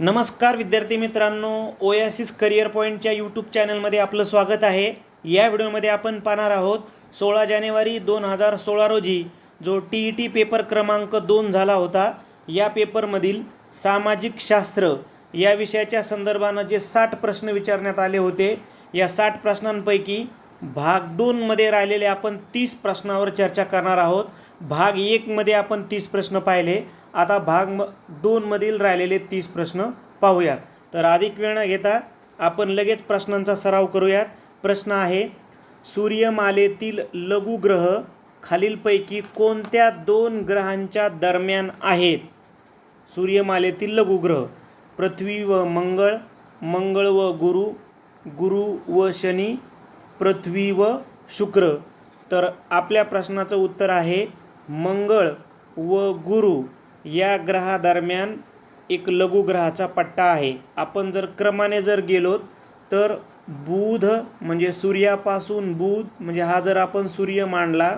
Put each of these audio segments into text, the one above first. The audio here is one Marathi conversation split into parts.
नमस्कार विद्यार्थी मित्रांनो ओयासिस करिअर पॉईंटच्या यूट्यूब चॅनलमध्ये आपलं स्वागत आहे. या व्हिडिओमध्ये आपण पाहणार आहोत सोळा जानेवारी दोन हजार सोळा रोजी जो टी ई टी पेपर क्रमांक दोन झाला होता या पेपरमधील सामाजिक शास्त्र या विषयाच्या संदर्भानं जे साठ प्रश्न विचारण्यात आले होते या साठ प्रश्नांपैकी भाग दोनमध्ये राहिलेले आपण तीस प्रश्नावर चर्चा करणार आहोत. भाग एकमध्ये आपण तीस प्रश्न पाहिले. आता भाग म दोनमधील राहिलेले तीस प्रश्न पाहूयात. तर अधिक वेळ न घेता आपण लगेच प्रश्नांचा सराव करूयात. प्रश्न आहे सूर्यमालेतील लघुग्रह खालीलपैकी कोणत्या दोन ग्रहांच्या दरम्यान आहेत? सूर्यमालेतील लघुग्रह पृथ्वी व मंगळ मंगळ व गुरु गुरु व शनी पृथ्वी व शुक्र. तर आपल्या प्रश्नाचं उत्तर आहे मंगळ व गुरु. या ग्रहादरम्यान एक लघुग्रहाचा पट्टा आहे. आपण जर क्रमाने जर गेलो तर बुध म्हणजे सूर्यापासून बुध म्हणजे हा जर आपण सूर्य मांडला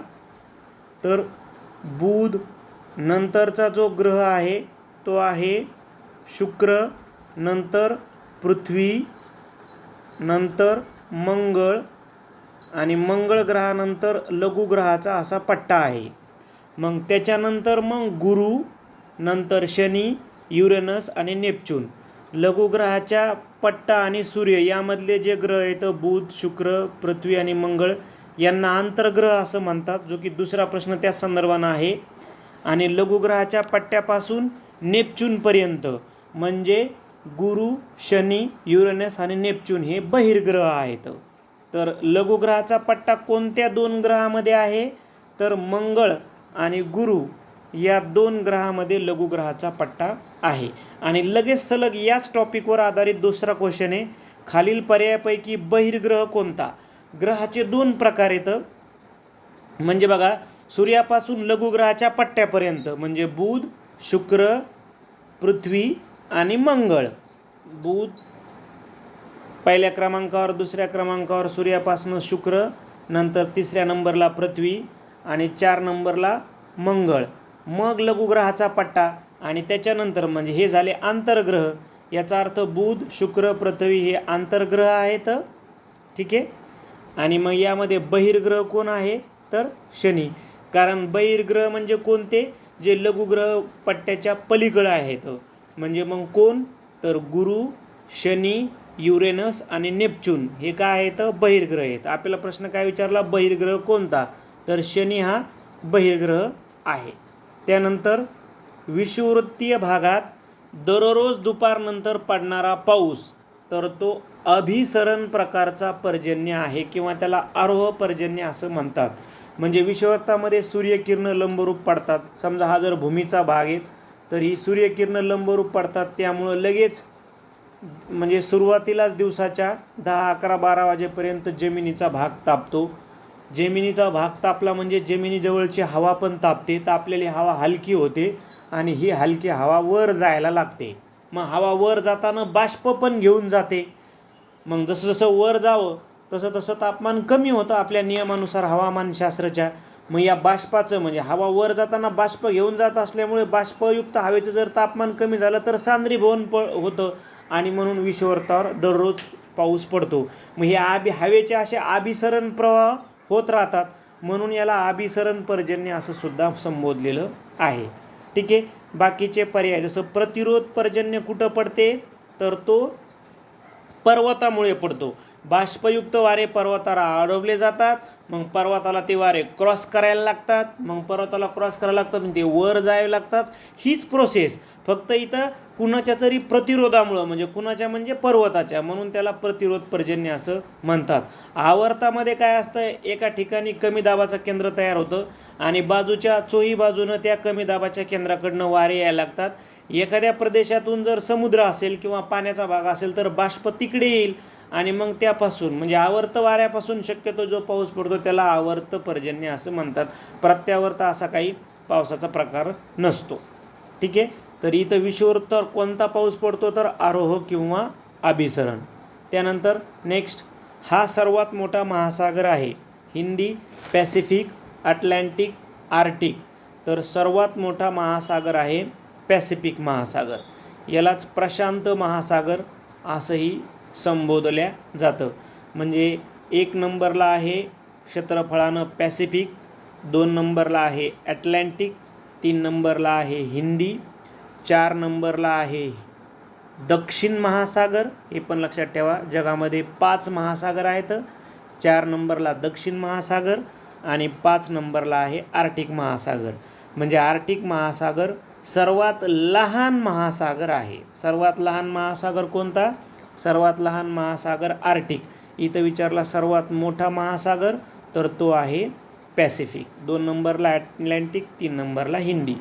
तर बुध नंतरचा जो ग्रह आहे तो आहे शुक्र नंतर पृथ्वी नंतर मंगळ आणि मंगळ ग्रहानंतर लघुग्रहाचा असा पट्टा आहे. मग त्याच्यानंतर मग गुरु नंतर शनी युरेनस आणि नेपच्यून. लघुग्रहाच्या पट्टा आणि सूर्य यामधले जे ग्रह आहेत बुध शुक्र पृथ्वी आणि मंगळ यांना आंतरग्रह असं म्हणतात जो की दुसरा प्रश्न त्या संदर्भानं आहे. आणि लघुग्रहाच्या पट्ट्यापासून नेपच्यूनपर्यंत म्हणजे गुरु शनी युरेनस आणि नेपच्यून हे बहिर्ग्रह आहेत. तर लघुग्रहाचा पट्टा कोणत्या दोन ग्रहामध्ये आहे? तर मंगळ आणि गुरु. या दोन ग्रहामध्ये लघुग्रहाचा पट्टा आहे. आणि लगेच सलग याच टॉपिकवर आधारित दुसरा क्वेश्चन आहे. खालील पर्यायापैकी बहिर्ग्रह कोणता? ग्रहाचे दोन प्रकार येतं म्हणजे बघा सूर्यापासून लघुग्रहाच्या पट्ट्यापर्यंत म्हणजे बुध शुक्र पृथ्वी आणि मंगळ. बुध पहिल्या क्रमांकावर दुसऱ्या क्रमांकावर सूर्यापासून शुक्र नंतर तिसऱ्या नंबरला पृथ्वी आणि चार नंबरला मंगळ. मग लघुग्रहाचा पट्टा आणि त्याच्यानंतर म्हणजे हे झाले आंतरग्रह. याचा अर्थ बुध शुक्र पृथ्वी हे आंतरग्रह आहेत. ठीक आहे? आणि मग यामध्ये बहिर्ग्रह कोण आहे? तर शनी. कारण बहिर्ग्रह म्हणजे कोणते? जे लघुग्रह पट्ट्याच्या पलीकडं आहेत. म्हणजे मग कोण? तर गुरु शनी युरेनस आणि नेपच्यून हे काय आहेत? बहिर्ग्रह आहेत. आपल्याला प्रश्न काय विचारला? बहिर्ग्रह कोणता? तर शनी हा बहिर्ग्रह आहे. त्यानंतर विषुववृत्तीय भागात दररोज दुपारनंतर पडणारा पाऊस तर तो अभिसरण प्रकारचा पर्जन्य आहे किंवा त्याला आरोह पर्जन्य असं म्हणतात. म्हणजे विषुववृत्तामध्ये सूर्यकिरणं लंबरूप पडतात. समजा हा जर भूमीचा भाग आहे तर ही सूर्यकिरणं लंबरूप पडतात. त्यामुळं लगेच म्हणजे सुरुवातीलाच दिवसाच्या दहा अकरा बारा वाजेपर्यंत जमिनीचा भाग तापतो. जमिनीचा भाग तापला म्हणजे जमिनीजवळची हवा पण तापते तापलेली हवा हलकी होते आणि ही हलकी हवा वर जायला लागते. मग हवा वर जाताना बाष्प पण घेऊन जाते. मग जसं जसं वर जावं तसं तसं तापमान कमी होतं आपल्या नियमानुसार हवामानशास्त्राच्या मग या बाष्पाचं म्हणजे हवा वर जाताना बाष्प घेऊन जात असल्यामुळे बाष्पयुक्त हवेचं जर तापमान कमी झालं तर सांद्रीभवन प होतं आणि म्हणून विश्ववर्तावर दररोज पाऊस पडतो. मग हे आबी हवेचे असे आभिसरण प्रवाह होत राहतात. म्हणून याला अभिसरण पर्जन्य असं सुद्धा संबोधलेलं आहे. ठीक आहे? बाकीचे पर्याय जसं प्रतिरोध पर्जन्य कुठं पडते? तर तो पर्वतामुळे पडतो. बाष्पयुक्त वारे पर्वताला अडवले जातात मग पर्वताला ते वारे क्रॉस करायला लागतात मग पर्वताला क्रॉस करायला लागतात मग ते वर जावे लागतात. हीच प्रोसेस फक्त इथं कुणाच्या तरी प्रतिरोधामुळं म्हणजे कुणाच्या म्हणजे पर्वताच्या म्हणून त्याला प्रतिरोध पर्जन्य असं म्हणतात. आवर्तामध्ये काय असतं? एका ठिकाणी कमी दाबाचं केंद्र तयार होतं आणि बाजूच्या चोही बाजूनं त्या कमी दाबाच्या केंद्राकडनं वारे यायला लागतात. एखाद्या प्रदेशातून जर समुद्र असेल किंवा पाण्याचा भाग असेल तर बाष्प तिकडे येईल. आणि मग त्यापासून म्हणजे आवर्त वाऱ्यापासून शक्यतो जो पाऊस पडतो त्याला आवर्त पर्जन्य असं म्हणतात. प्रत्यावर्त असा काही पावसाचा प्रकार नसतो. ठीक आहे? तर इथं विषुववृत्तावर कोणता पाऊस पडतो तर आरोह किंवा अभिसरण. त्यानंतर नेक्स्ट हा सर्वात मोठा महासागर आहे. Hindi Pacific Atlantic Arctic. तर सर्वात मोठा महासागर आहे पॅसिफिक महासागर. यालाच प्रशांत महासागर असंही संबोधल्या जातं. म्हणजे एक नंबरला आहे क्षेत्रफळानं पॅसिफिक दोन नंबरला आहे ॲटलांटिक तीन नंबरला आहे हिंदी चार नंबरला आहे दक्षिण महासागर हे पण लक्षात ठेवा जगामध्ये पाच महासागर आहेत. चार नंबरला दक्षिण महासागर आणि पाच नंबरला आहे आर्टिक महासागर. म्हणजे आर्टिक महासागर सर्वात लहान महासागर आहे. सर्वात लहान महासागर कोणता? सर्वात लहान महासागर आर्टिक. इथं विचारला सर्वात मोठा महासागर तर तो आहे पॅसिफिक. दोन नंबरला ॲटलांटिक तीन नंबरला हिंदी.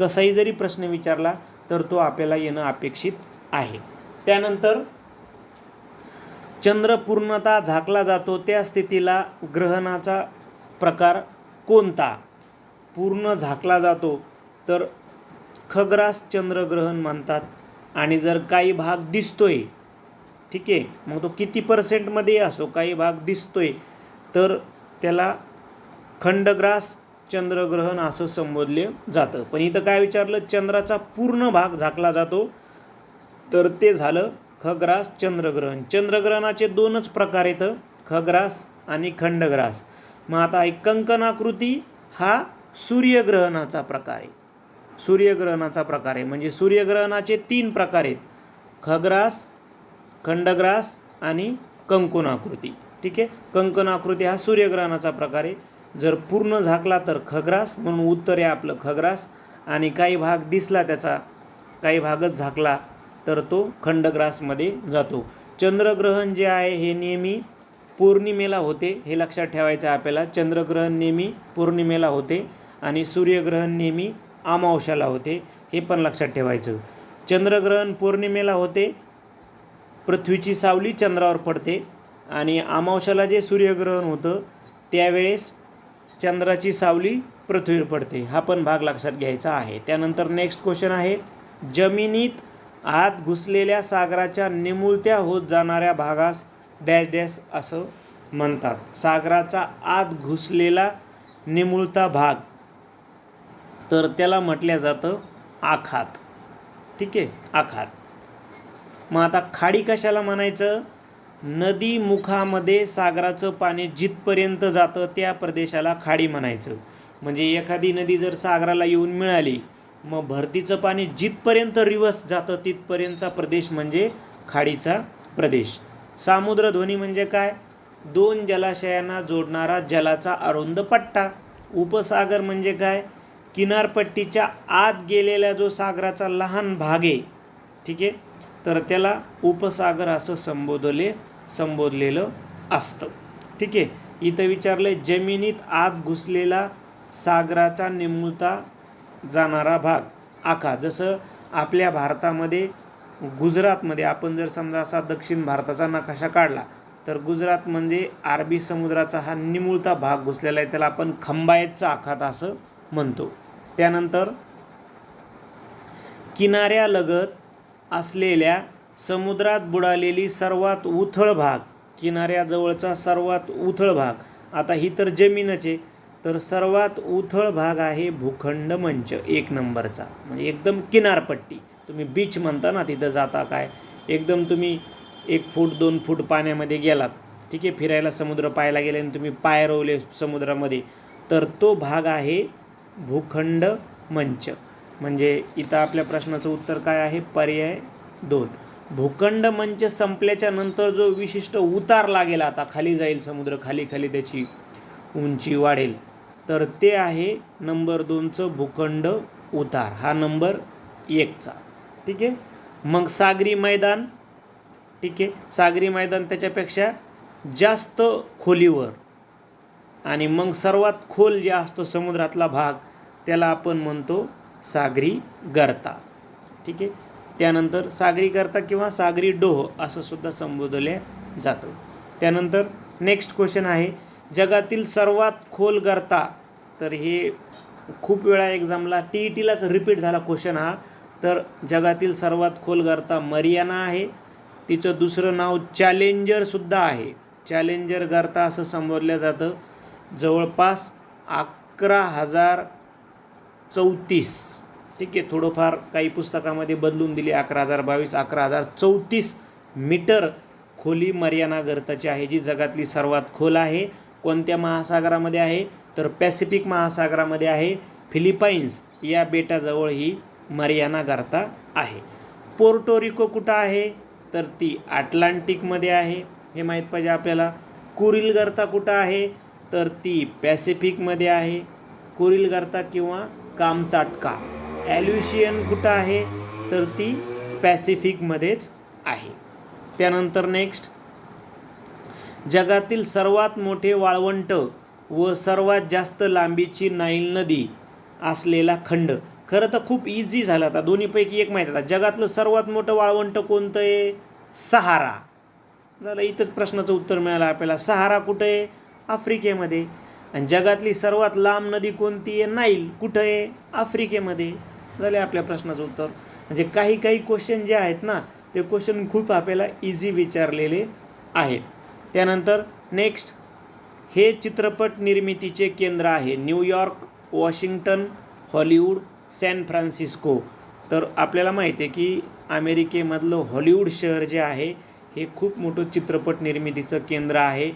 कसाही जरी प्रश्न विचारला तर तो आपल्याला येणं अपेक्षित आहे. त्यानंतर चंद्र पूर्णतः झाकला जातो. त्या स्थितीला ग्रहणाचा प्रकार कोणता? पूर्ण झाकला जातो तर खग्रास चंद्रग्रहण म्हणतात. आणि जर काही भाग दिसतोय ठीक? आहे मग तो किती पर्सेंटमध्ये असो काही भाग दिसतोय तर त्याला खंडग्रास चंद्रग्रहण असं संबोधले जातं. पण इथं काय विचारलं? चंद्राचा पूर्ण भाग झाकला जातो. तर ते झालं खग्रास चंद्रग्रहण. चंद्रग्रहणाचे दोनच प्रकार येतं खग्रास आणि खंडग्रास. मग आता एक कंकणाकृती हा सूर्यग्रहणाचा प्रकार आहे. सूर्यग्रहणाचा प्रकार आहे. म्हणजे सूर्यग्रहणाचे तीन प्रकार आहेत. खग्रास खंडग्रास आणि कंकुणाकृती. ठीक आहे? कंकणाकृती हा सूर्यग्रहणाचा प्रकार आहे. जर पूर्ण झाकला तर खग्रास म्हणून उत्तर आहे आपलं खग्रास. आणि काही भाग दिसला त्याचा काही भागच झाकला तर तो खंडग्रासमध्ये जातो. चंद्रग्रहण जे आहे हे नेहमी पौर्णिमेला होते. हे लक्षात ठेवायचं आहे आपल्याला. चंद्रग्रहण नेहमी पौर्णिमेला होते आणि सूर्यग्रहण नेहमी अमावश्याला होते. हे पण लक्षात ठेवायचं. चंद्रग्रहण पौर्णिमेला होते. पृथ्वीची सावली चंद्रावर पडते आणि अमावश्याला जे सूर्यग्रहण होतं त्यावेळेस चंद्राची सावली पृथ्वीवर पडते. हा पण भाग लक्षात घ्यायचा आहे. त्यानंतर नेक्स्ट क्वेश्चन आहे जमिनीत आत घुसलेल्या सागराच्या निमुळत्या होत जाणाऱ्या भागास डॅश डॅश असं म्हणतात. सागराचा आत घुसलेला निमुळता भाग. तर त्याला म्हटलं जातं आखात. ठीक आहे? आखात. मग आता खाडी कशाला म्हणायचं? नदी मुखामध्ये सागराचं पाणी जिथपर्यंत जातं त्या प्रदेशाला खाडी म्हणायचं. म्हणजे एखादी नदी जर सागराला येऊन मिळाली मग भरतीचं पाणी जिथपर्यंत रिवर्स जातं तिथपर्यंतचा प्रदेश म्हणजे खाडीचा प्रदेश. सामुद्रध्वनी म्हणजे काय? दोन जलाशयांना जोडणारा जलाचा अरुंद पट्टा. उपसागर म्हणजे काय? किनारपट्टीच्या आत गेलेला जो सागराचा लहान भाग आहे ठीक आहे? तर त्याला उपसागर असं संबोधले संबोधलेलं असतं. ठीक आहे? इथं विचारलं जमिनीत आत घुसलेला सागराचा निमुळता जाणारा भाग आखा. जसं आपल्या भारतामध्ये गुजरातमध्ये आपण जर समजा असा दक्षिण भारताचा नकाशा काढला तर गुजरात म्हणजे अरबी समुद्राचा हा निमुळता भाग घुसलेला आहे त्याला आपण खंबायतचा आखात असं म्हणतो. त्यानंतर किनाऱ्यालगत असलेल्या समुद्रात बुडालेली सर्वात उथळ भाग किनाऱ्याजवळचा सर्वात उथळ भाग. आता ही तर जमीनच आहे तर सर्वात उथळ भाग आहे भूखंड मंच एक नंबरचा. म्हणजे एकदम किनारपट्टी. तुम्ही बीच म्हणता ना तिथं जाता काय? एकदम तुम्ही एक फूट दोन फूट पाण्यामध्ये गेलात. ठीक आहे फिरायला समुद्र पाहायला गेले आणि तुम्ही पाय रोवले समुद्रामध्ये. तर तो भाग आहे भूखंड मंच. म्हणजे इथं आपल्या प्रश्नाचं उत्तर काय आहे? पर्याय दोन. भूखंड मंच संपल्याच्या नंतर जो विशिष्ट उतार लागेल आता खाली जाईल समुद्र खाली खाली त्याची उंची वाढेल तर ते आहे नंबर दोनचं भूखंड उतार. हा नंबर एकचा. ठीक आहे? मग सागरी मैदान ठीक आहे? सागरी मैदान त्याच्यापेक्षा जास्त खोलीवर आणि मग सर्वात खोल जे असतो समुद्रातला भाग त्याला आपण म्हणतो सागरी गर्ता. ठीक आहे? त्यानंतर सागरी गर्ता किंवा सागरी डोह असं सुद्धा संबोधले जातं. त्यानंतर नेक्स्ट क्वेश्चन आहे जगातील सर्वात खोल गर्ता. तर हे खूप वेळा एक्झामला टी ई टीलाच रिपीट झाला क्वेश्चन हा. तर जगातील सर्वात खोल गर्ता मरियाना आहे. तिचं दुसरं नाव चॅलेंजरसुद्धा आहे. चॅलेंजर गर्ता असं संबोधलं जातं. जवळपास अकरा हजार चौतीस. ठीक आहे थोडंफार काही पुस्तकामध्ये बदलून दिली. अकरा हजार बावीस अकरा हजार चौतीस मीटर खोली मरियाना गर्ताची आहे जी जगातली सर्वात खोल आहे. कोणत्या महासागरामध्ये आहे? तर पॅसिफिक महासागरामध्ये आहे. फिलिपाईन्स या बेटाजवळ ही मरियाना गर्ता आहे. पोर्टोरिको कुठं आहे? तर ती अटलांटिकमध्ये आहे. हे माहीत पाहिजे आपल्याला. कुरिलगर्ता कुठं आहे? तर ती पॅसिफिकमध्ये आहे. कुरिल गर्ता किंवा कामचाटका ॲल्युशियन कुठं आहे? तर ती पॅसिफिकमध्येच आहे. त्यानंतर नेक्स्ट. जगातील सर्वात मोठे वाळवंट व सर्वात जास्त लांबीची नाईल नदी असलेला खंड. खरं तर खूप इझी झालं आता. दोन्हीपैकी एक माहीत आता. जगातलं सर्वात मोठं वाळवंट कोणतं आहे? सहारा. झालं इथंच प्रश्नाचं उत्तर मिळालं आपल्याला. सहारा कुठं आहे? आफ्रिकेमध्ये. आणि जगातली सर्वात लांब नदी कोणती आहे? नाईल. कुठं आहे? आफ्रिकेमध्ये. झाले आपल्या प्रश्नाचं उत्तर. म्हणजे काही काही क्वेश्चन जे आहेत ना ते क्वेश्चन खूप आपल्याला इझी विचारलेले आहेत. त्यानंतर नेक्स्ट हे चित्रपट निर्मितीचे केंद्र आहे. New York Washington Hollywood San Francisco. तर आपल्याला माहिती आहे की अमेरिकेमधलं हॉलिवूड शहर जे आहे हे खूप मोठं चित्रपट निर्मितीचं केंद्र आहे.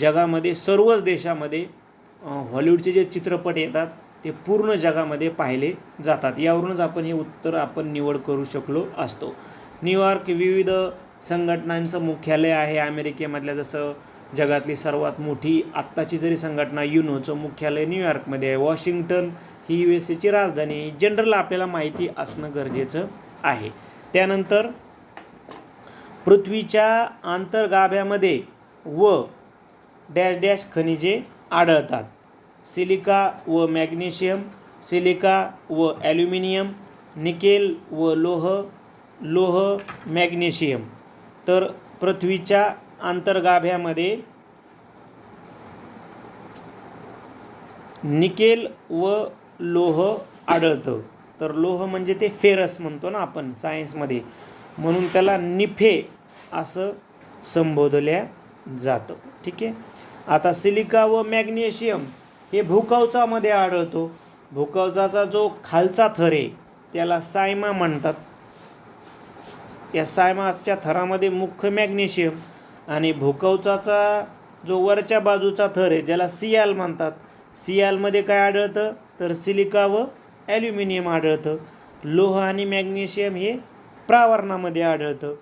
जगामध्ये सर्वच देशामध्ये हॉलिवूडचे जे चित्रपट येतात ते पूर्ण जगामध्ये पाहिले जातात. यावरूनच आपण हे उत्तर आपण निवड करू शकलो असतो. न्यूयॉर्क विविध संघटनांचं मुख्यालय आहे. अमेरिकेमधल्या जसं जगातली सर्वात मोठी आत्ताची जरी संघटना युनोचं मुख्यालय न्यूयॉर्कमध्ये आहे वॉशिंग्टन ही यू एस एची राजधानी जनरल आपल्याला माहिती असणं गरजेचं आहे. त्यानंतर पृथ्वीच्या आंतरगाभ्यामध्ये व डॅश डॅश खनिजे आढळतात. सिलिका व मॅग्नेशियम सिलिका व ॲल्युमिनियम निकेल व लोह लोह मॅग्नेशियम. तर पृथ्वीच्या आंतरगाभ्यामध्ये निकेल व लोह आढळतं. तर लोह म्हणजे ते फेरस म्हणतो ना आपण सायन्समध्ये. म्हणून त्याला निफे असं संबोधल्या जातं. ठीक आहे? आता सिलिका व मॅग्नेशियम हे भूकवचामध्ये आढळतो. भूकवचाचा जो खालचा थर आहे त्याला सायमा म्हणतात. या सायमाच्या थरामध्ये मुख्य मॅग्नेशियम आणि भूकवचाचा जो वरच्या बाजूचा थर आहे ज्याला सियाल म्हणतात. सियालमध्ये काय आढळतं? तर सिलिका व ॲल्युमिनियम आढळतं. लोह आणि मॅग्नेशियम हे प्रावरणामध्ये आढळतं.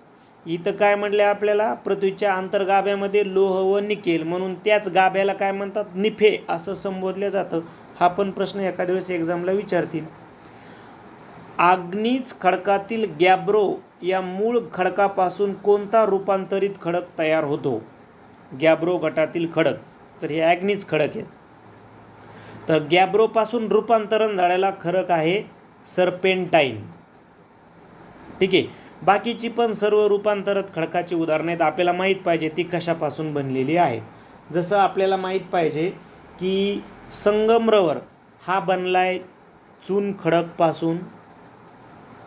इथं काय म्हणले आपल्याला? पृथ्वीच्या अंतर्गाभ्यामध्ये लोह व निकेल म्हणून त्याच गाभ्याला काय म्हणतात? निफे असं संबोधलं जातं. हा पण प्रश्न एखाद्या वेळेस एक्झामला विचारतील. आग्नीच खडकातील गॅब्रो या मूळ खडकापासून कोणता रूपांतरित खडक तयार होतो? गॅब्रो गटातील खडक. तर हे ॲग्नीच खडक आहेत. तर गॅब्रोपासून रूपांतरण झालेला खडक आहे सर्पेंटाईन. ठीक आहे? बाकीची पण सर्व रूपांतरित खडकाची उदाहरणं आहेत. आपल्याला माहीत पाहिजे ती कशापासून बनलेली आहेत. जसं आपल्याला माहीत पाहिजे की संगमरवर हा बनलाय चून खडकपासून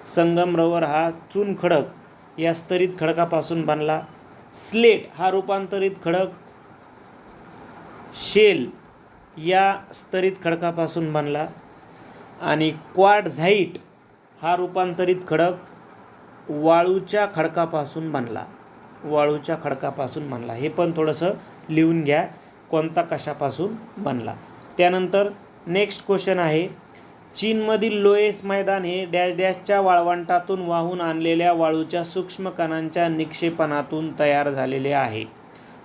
संगमरवर हा चून खडक या स्तरित खडकापासून बनला. स्लेट हा रूपांतरित खडक. शेल या स्तरित खडकापासून बनला. आणि क्वाडझाईट हा रूपांतरित खडक. वाळूच्या खडकापासून बनला. वाळूच्या खडकापासून बनला. हे पण थोडंसं लिहून घ्या कोणता कशापासून बनला. त्यानंतर नेक्स्ट क्वेश्चन आहे चीनमधील लोएस मैदान हे डॅश डॅशच्या वाळवंटातून वाहून आणलेल्या वाळूच्या सूक्ष्म कणांच्या निक्षेपणातून तयार झालेले आहे.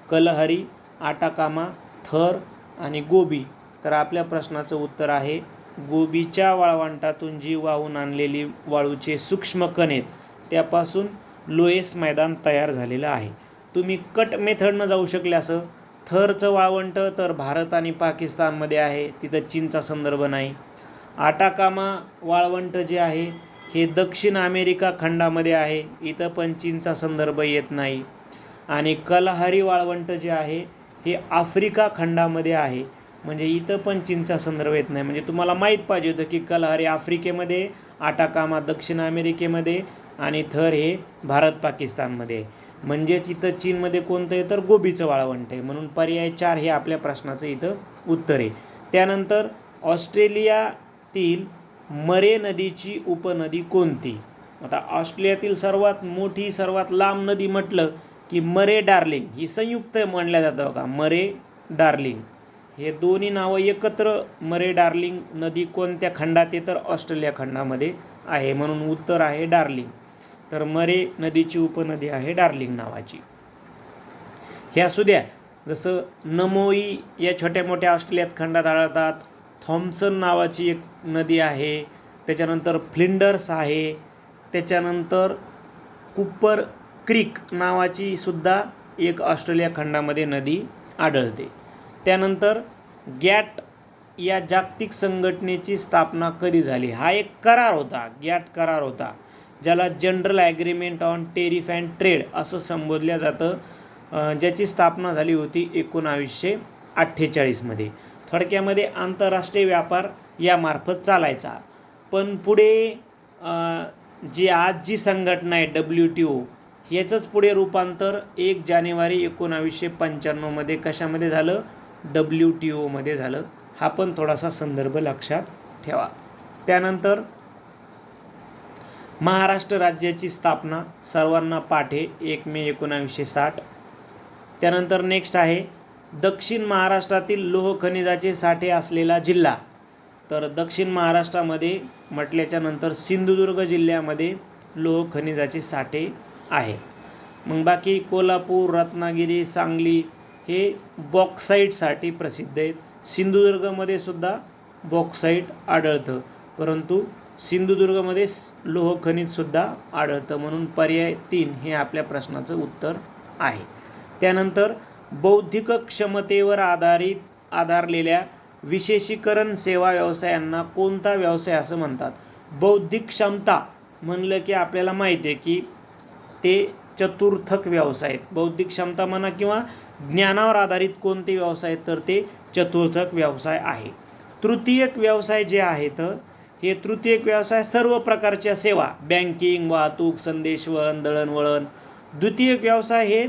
कलहरी आटाकामा थर आणि गोबी. तर आपल्या प्रश्नाचं उत्तर आहे गोबीच्या वाळवंटातून जी वाहून आणलेली वाळूचे सूक्ष्म कण आहेत त्यापासून लोएस मैदान तयार झालेलं आहे. तुम्ही कट मेथडनं जाऊ शकले असं. थरचं वाळवंट तर भारत आणि पाकिस्तानमध्ये आहे. तिथं चीनचा संदर्भ नाही. आटाकामा वाळवंट जे आहे हे दक्षिण अमेरिका खंडामध्ये आहे. इथं पण चीनचा संदर्भ येत नाही. आणि कलहारी वाळवंट जे आहे हे आफ्रिका खंडामध्ये आहे. म्हणजे इथं पण चीनचा संदर्भ येत नाही. म्हणजे तुम्हाला माहीत पाहिजे होतं की कलहारी आफ्रिकेमध्ये आटाकामा दक्षिण अमेरिकेमध्ये आणि थर हे भारत पाकिस्तानमध्ये आहे. म्हणजेच इथं चीनमध्ये कोणतं आहे? तर गोबीचं वाळवंट आहे. म्हणून पर्याय चार हे आपल्या प्रश्नाचं इथं उत्तर आहे. त्यानंतर ऑस्ट्रेलियातील मरे नदीची उपनदी कोणती? आता ऑस्ट्रेलियातील सर्वात मोठी सर्वात लांब नदी म्हटलं की मरे डार्लिंग. ही संयुक्त म्हणल्या जातं बघा. मरे डार्लिंग. हे दोन्ही नावं एकत्र मरे डार्लिंग नदी कोणत्या खंडात आहे? तर ऑस्ट्रेलिया खंडामध्ये आहे. म्हणून उत्तर आहे डार्लिंग. तर मरे नदीची उपनदी आहे डार्लिंग नावाची. हे असू द्या जसं नमोई या छोट्या मोठ्या ऑस्ट्रेलियात खंडात आढळतात थॉम्सन नावाची एक नदी आहे त्याच्यानंतर फ्लिंडर्स आहे त्याच्यानंतर कुपर क्रीक नावाची सुद्धा एक ऑस्ट्रेलिया खंडामध्ये नदी आढळते. त्यानंतर गॅट या जागतिक संघटनेची स्थापना कधी झाली? हा एक करार होता गॅट करार होता. ज्याला general agreement on tariff and trade असं संबोधलं जातं ज्याची स्थापना झाली होती एकोणावीसशे अठ्ठेचाळीसमध्ये थोडक्यामध्ये आंतरराष्ट्रीय व्यापार यामार्फत चालायचा. पण पुढे जी आज जी संघटना आहे डब्ल्यू टी ओ याचंच पुढे रूपांतर एक जानेवारी एकोणावीसशे पंच्याण्णवमध्ये कशामध्ये झालं? डब्ल्यू टी ओमध्ये झालं. हा पण थोडासा संदर्भ लक्षात ठेवा. त्यानंतर महाराष्ट्र राज्याची स्थापना सर्वांना पाठे एक मे एकोणावीसशे साठ. त्यानंतर नेक्स्ट आहे दक्षिण महाराष्ट्रातील लोह खनिजाचे साठे असलेला जिल्हा. तर दक्षिण महाराष्ट्रामध्ये म्हटल्याच्या नंतर सिंधुदुर्ग जिल्ह्यामध्ये लोह खनिजाचे साठे आहे. मग बाकी कोल्हापूर रत्नागिरी सांगली हे बॉक्साईटसाठी प्रसिद्ध आहेत. सिंधुदुर्गमध्ये सुद्धा बॉक्साईट आढळतं. परंतु सिंधुदुर्गमध्ये लोहखनिजसुद्धा लोह खनिजसुद्धा आढळतं. म्हणून पर्याय तीन हे आपल्या प्रश्नाचं उत्तर आहे. त्यानंतर बौद्धिक क्षमतेवर आधारित आधारलेल्या विशेषीकरण सेवा व्यवसायांना कोणता व्यवसाय असं म्हणतात? बौद्धिक क्षमता म्हणलं की आपल्याला माहिती आहे की ते चतुर्थक व्यवसाय आहेत. बौद्धिक क्षमता म्हणा किंवा ज्ञानावर आधारित कोणते व्यवसाय आहेत तर ते चतुर्थक व्यवसाय आहे. तृतीयक व्यवसाय जे आहेत हे तृतीयक व्यवसाय सर्व प्रकारच्या सेवा बँकिंग वाहतूक संदेशवहन दळणवळण द्वितीयक व्यवसाय हे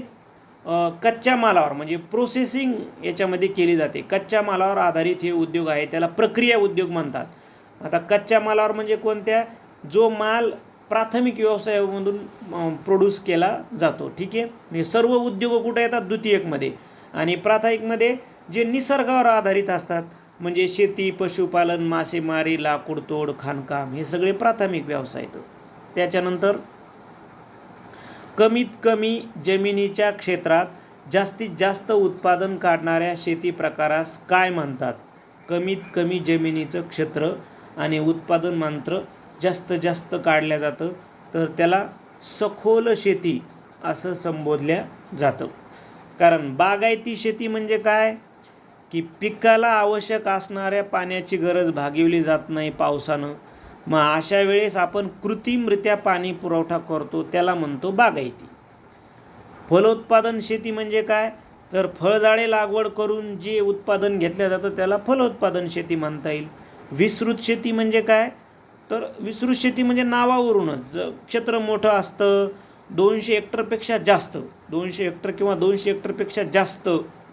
कच्च्या मालावर म्हणजे प्रोसेसिंग याच्यामध्ये केली जाते. कच्च्या मालावर आधारित हे उद्योग आहे त्याला प्रक्रिया उद्योग म्हणतात. आता कच्च्या मालावर म्हणजे कोणत्या? जो माल प्राथमिक व्यवसायामधून प्रोड्यूस केला जातो. ठीक आहे? म्हणजे सर्व उद्योग कुठे येतात? द्वितीयकमध्ये आणि प्राथमिकमध्ये जे निसर्गावर आधारित असतात म्हणजे शेती पशुपालन मासेमारी लाकूडतोड खाणकाम हे सगळे प्राथमिक व्यवसाय आहेत. त्याच्यानंतर कमीत कमी जमिनीच्या क्षेत्रात जास्तीत जास्त उत्पादन काढणाऱ्या शेती प्रकारास काय म्हणतात? कमीत कमी जमिनीचं क्षेत्र आणि उत्पादन मात्र जास्त जास्त काढलं जातं तर त्याला सखोल शेती असं संबोधल्या जातं. कारण बागायती शेती म्हणजे काय? की पिकाला आवश्यक असणाऱ्या पाण्याची गरज भागवली जात नाही पावसानं. मग अशा वेळेस आपण कृत्रिमरित्या पाणी पुरवठा करतो त्याला म्हणतो बागायती. फलोत्पादन शेती म्हणजे काय? तर फळझाडे लागवड करून जे उत्पादन घेतलं जातं त्याला फलोत्पादन शेती म्हणता येईल. विस्तृत शेती म्हणजे काय? तर विस्तृत शेती म्हणजे नावावरूनच. ज क्षेत्र मोठं असतं दोनशे हेक्टरपेक्षा जास्त दोनशे हेक्टर किंवा दोनशे हेक्टरपेक्षा जास्त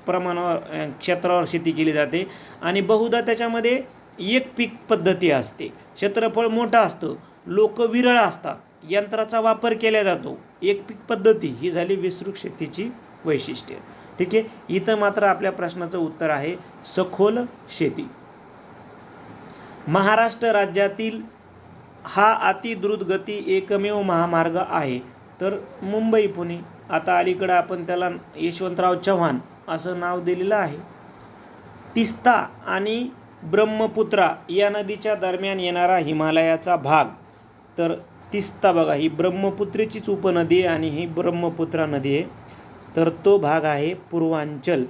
प्रमाणावर क्षेत्रावर शेती केली जाते आणि बहुधा त्याच्यामध्ये एक पीक पद्धती असते. क्षेत्रफळ मोठं असतं लोक विरळ असतात यंत्राचा वापर केला जातो. एक पीक पद्धती ही झाली विस्तृत शेतीची वैशिष्ट्ये. ठीक आहे? इथं मात्र आपल्या प्रश्नाचं उत्तर आहे सखोल शेती. महाराष्ट्र राज्यातील हा अतिद्रुतगती एकमेव महामार्ग आहे. तर मुंबई पुणे आता अलीकडं आपण त्याला यशवंतराव चव्हाण असं नाव दिलेलं आहे. तिस्ता आणि ब्रह्मपुत्रा या नदीच्या दरम्यान येणारा हिमालयाचा भाग. तर तिस्ता बघा ही ब्रह्मपुत्रेचीच उपनदी आहे आणि ही ब्रह्मपुत्रा नदी आहे. तर तो भाग आहे पूर्वांचल.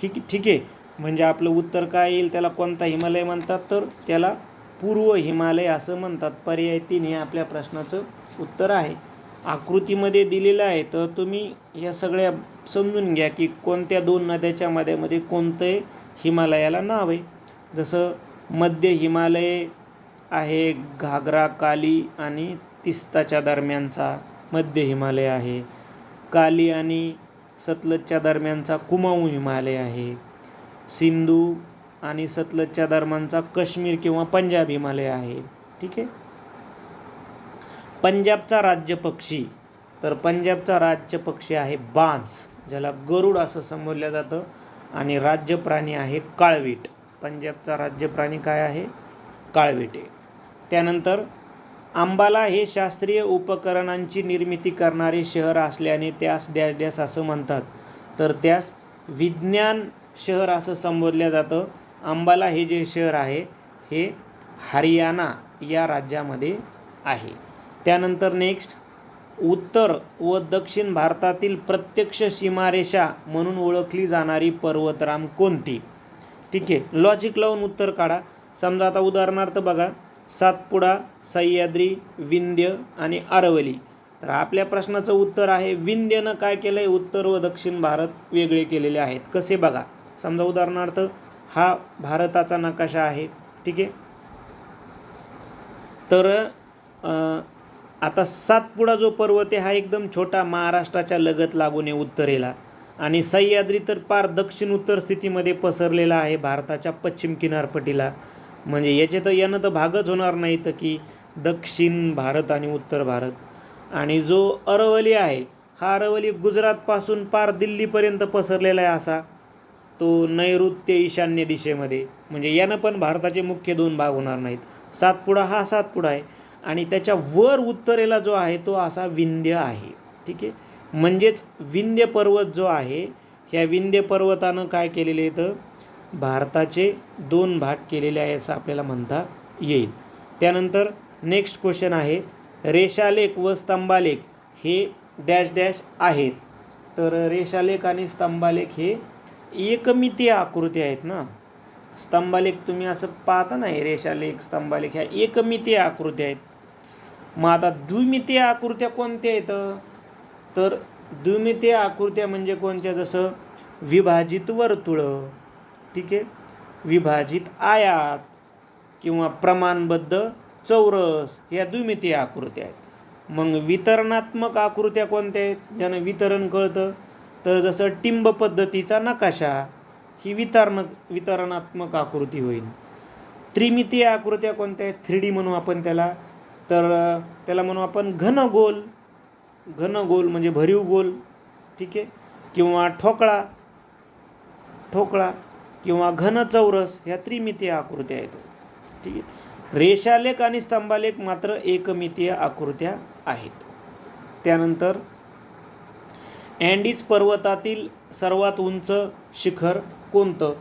ठीक ठीक आहे. म्हणजे आपलं उत्तर काय येईल त्याला कोणता हिमालय म्हणतात? तर त्याला पूर्व हिमालय असं म्हणतात. पर्याय तीन हे आपल्या प्रश्नाचं उत्तर आहे. आकृतीमध्ये दिलेलं आहे तर तुम्ही या सगळ्या समजून घ्या की कोणत्या दोन नद्याच्या मध्यामध्ये कोणतं हिमालयाला नाव आहे. जसं मध्य हिमालय आहे घागरा काली आणि तिस्ताच्या दरम्यानचा मध्य हिमालय आहे. काली आणि सतलजच्या दरम्यानचा कुमाऊ हिमालय आहे. सिंधू आणि सतलजच्या दरम्यानचा काश्मीर किंवा पंजाब हिमालय आहे. ठीक आहे? पंजाबचा राज्य पक्षी. तर पंजाबचा राज्य पक्षी आहे बाज ज्याला गरुड असं संबोधलं जातं. आणि राज्य प्राणी आहे काळवीट. पंजाबचा राज्य प्राणी काय आहे? काळवीट आहे. त्यानंतर अंबाला हे शास्त्रीय उपकरणांची निर्मिती करणारे शहर असल्याने त्यास डॅश डॅश असं म्हणतात. तर त्यास विज्ञान शहर असं संबोधलं जातं. अंबाला हे जे शहर आहे हे हरियाणा या राज्यामध्ये आहे. त्यानंतर नेक्स्ट उत्तर व दक्षिण भारतातील प्रत्यक्ष सीमारेषा म्हणून ओळखली जाणारी पर्वतराम कोणती? ठीक आहे लॉजिक लावून उत्तर काढा. समजा आता उदाहरणार्थ बघा सातपुडा सह्याद्री विंध्य आणि अरवली तर आपल्या प्रश्नाचं उत्तर आहे विंध्यनं काय केलं आहे उत्तर व दक्षिण भारत वेगळे केलेले आहेत. कसे बघा? समजा उदाहरणार्थ हा भारताचा नकाशा आहे. ठीक आहे? तर आता सातपुडा जो पर्वत आहे हा एकदम छोटा महाराष्ट्राच्या लगत लागून आहे उत्तरेला. आणि सह्याद्री तर पार दक्षिण उत्तर स्थितीमध्ये पसरलेला आहे भारताच्या पश्चिम किनारपट्टीला. म्हणजे याचे तर यानं तर भागच होणार नाही तर की दक्षिण भारत आणि उत्तर भारत. आणि जो अरवली आहे हा अरवली गुजरातपासून पार दिल्लीपर्यंत पसरलेला आहे असा. तो नैऋत्य ईशान्य दिशेमध्ये. म्हणजे यानं पण भारताचे मुख्य दोन भाग होणार नाहीत. सातपुडा हा सातपुडा आहे. आणि त्याच्या वर उत्तरेला जो आहे तो असा विंध्य आहे. ठीक आहे? म्हणजेच विंध्य पर्वत जो आहे ह्या विंध्य पर्वतानं काय केलेले तर भारताचे दोन भाग केलेले आहे असं आपल्याला म्हणता येईल. त्यानंतर नेक्स्ट क्वेश्चन आहे रेषालेख व स्तंभालेख हे डॅश डॅश आहेत. तर रेषालेख आणि स्तंभालेख हे एकमितीय आकृती आहेत ना? स्तंभालेख तुम्ही असं पाहता नाही रेषालेख स्तंभालेख ह्या एकमितीय आकृती आहेत. मग आता द्विमितीय आकृत्या कोणत्या आहेत? तर द्विमितीय आकृत्या म्हणजे कोणत्या? जसं विभाजित वर्तुळ ठीक आहे? विभाजित आयात किंवा प्रमाणबद्ध चौरस ह्या द्विमितीय आकृत्या आहेत. मग वितरणात्मक आकृत्या कोणत्या आहेत? ज्यानं वितरण कळतं? तर जसं टिंब पद्धतीचा नकाशा ही वितरण वितरणात्मक आकृती होईल. त्रिमितीय आकृत्या कोणत्या आहेत? थ्री डी म्हणू आपण त्याला. तर त्याला म्हणू आपण घनगोल घनगोल म्हणजे भरीव गोल. ठीक आहे? किंवा ठोकळा. ठोकळा किंवा घन चौरस ह्या त्रिमितीय आकृत्या आहेत. ठीक आहे? रेषालेख आणि स्तंभालेख मात्र एकमितीय आकृत्या आहेत. त्यानंतर अँडीज पर्वतातील सर्वात उंच शिखर कोणतं?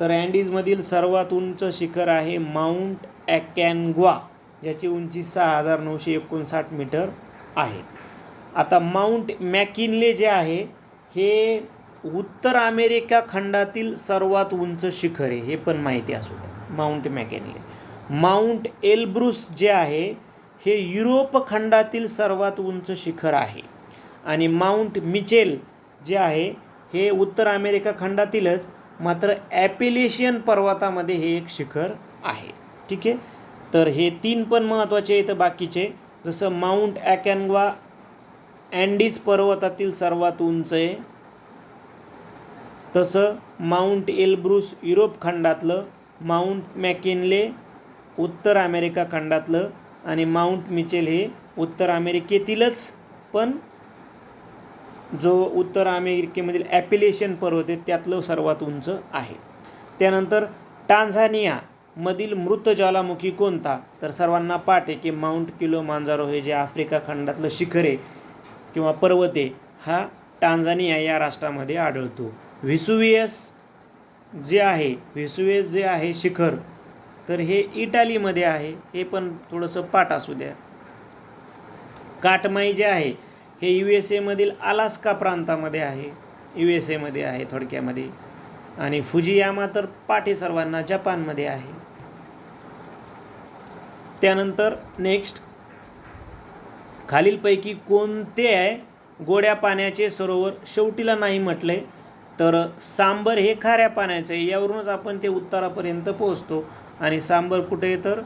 तर अँडीजमधील सर्वात उंच शिखर आहे माउंट ॲकॅनग्वा. ज्याची उंची सहा हजार नऊशे एकोणसाठ मीटर आहे. आता माउंट मॅकिनले जे आहे हे उत्तर अमेरिका खंडातील सर्वात उंच शिखर आहे हे पण माहिती असू द्या. माउंट मॅकिनले. माउंट एल्ब्रुस जे आहे हे युरोप खंडातील सर्वात उंच शिखर आहे. आणि माउंट मिचेल जे आहे हे उत्तर अमेरिका खंडातीलच मात्र ॲपिलेशियन पर्वतामध्ये हे एक शिखर आहे. ठीक आहे? तर हे तीन पण महत्त्वाचे आहेत बाकीचे. जसं माउंट ॲकॅनग्वा अँडीज पर्वतातील सर्वात उंच आहे. तसं माउंट एलब्रुस युरोप खंडातलं माउंट मॅकिनले उत्तर अमेरिका खंडातलं आणि माउंट मिचेल हे उत्तर अमेरिकेतीलच. पण जो उत्तर अमेरिकेमधील ॲपिलेशन पर्वत आहे त्यातलं सर्वात उंच आहे. त्यानंतर टांझानिया मधील मृत ज्वालामुखी कोणता? तर सर्वांना पाठ आहे की माउंट किलो मांजारो हे जे आफ्रिका खंडातलं शिखर आहे किंवा पर्वत आहे हा टांझानिया या राष्ट्रामध्ये आढळतो. व्हिसुवियस जे आहे व्हिसुवियस जे आहे शिखर तर हे इटालीमध्ये आहे हे पण थोडंसं पाठ असू द्या. काटमाई जे आहे हे यू एस एमधील अलास्का प्रांतामध्ये आहे यू एस एमध्ये आहे थोडक्यामध्ये. आणि फुजियामा तर पाठी सर्वांना जपानमध्ये आहे. त्यानंतर नेक्स्ट खालीलपैकी कोणते आहे? गोड्या पाण्याचे सरोवर. शेवटीला नाही म्हटले तर सांबर हे खाऱ्या पाण्याचं आहे. यावरूनच आपण ते उत्तरापर्यंत पोहोचतो. आणि सांबर कुठे आहे तर?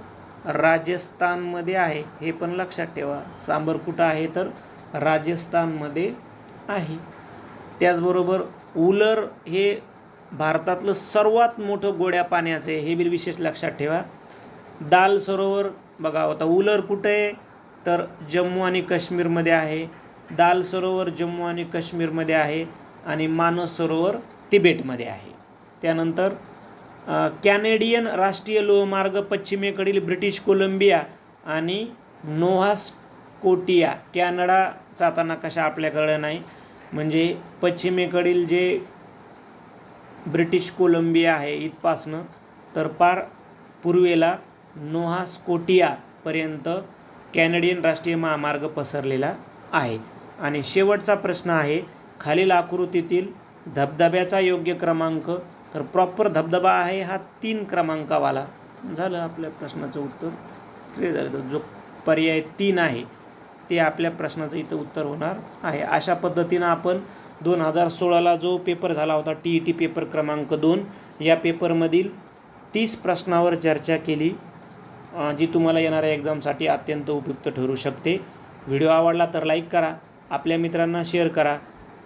राजस्थानमध्ये आहे. हे पण लक्षात ठेवा. सांबर कुठं आहे तर? राजस्थानमध्ये आहे. त्याचबरोबर उलर हे भारतातलं सर्वात मोठं गोड्या पाण्याचं आहे. हे बी विशेष लक्षात ठेवा. दाल सरोवर बघा आता उलर कुठे आहे? तर जम्मू आणि काश्मीरमध्ये आहे. दाल सरोवर जम्मू आणि काश्मीरमध्ये आहे आणि मानस सरोवर तिबेटमध्ये आहे. त्यानंतर कॅनेडियन राष्ट्रीय लोहमार्ग पश्चिमेकडील ब्रिटिश कोलंबिया आणि नोहास्कोटिया कॅनडा जाताना कशा आपल्याकडे नाही? म्हणजे पश्चिमेकडील जे ब्रिटिश कोलंबिया आहे इथपासनं तर पार पूर्वेला नोहास्कोटियापर्यंत कॅनडियन राष्ट्रीय महामार्ग पसरलेला आहे. आणि शेवटचा प्रश्न आहे खालील आकृतीतील धबधब्याचा योग्य क्रमांक तर प्रॉपर धबधबा आहे हा तीन क्रमांकावाला. झालं आपल्या प्रश्नाचं उत्तर? क्लिअर झालं तर जो पर्याय तीन आहे ते आपल्या प्रश्नाचं इथं उत्तर होणार आहे. अशा पद्धतीनं आपण दोन हजार सोळाला जो पेपर झाला होता टी ई टी पेपर क्रमांक दोन या पेपरमधील तीस प्रश्नावर चर्चा केली. जी तुम्हाला येणाऱ्या एक्झामसाठी अत्यंत उपयुक्त ठरू शकते. व्हिडिओ आवडला तर लाईक करा आपल्या मित्रांना शेअर करा.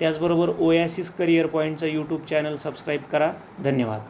त्याचबरोबर ओयासिस करिअर पॉईंटचं यूट्यूब चॅनल सबस्क्राईब करा. धन्यवाद.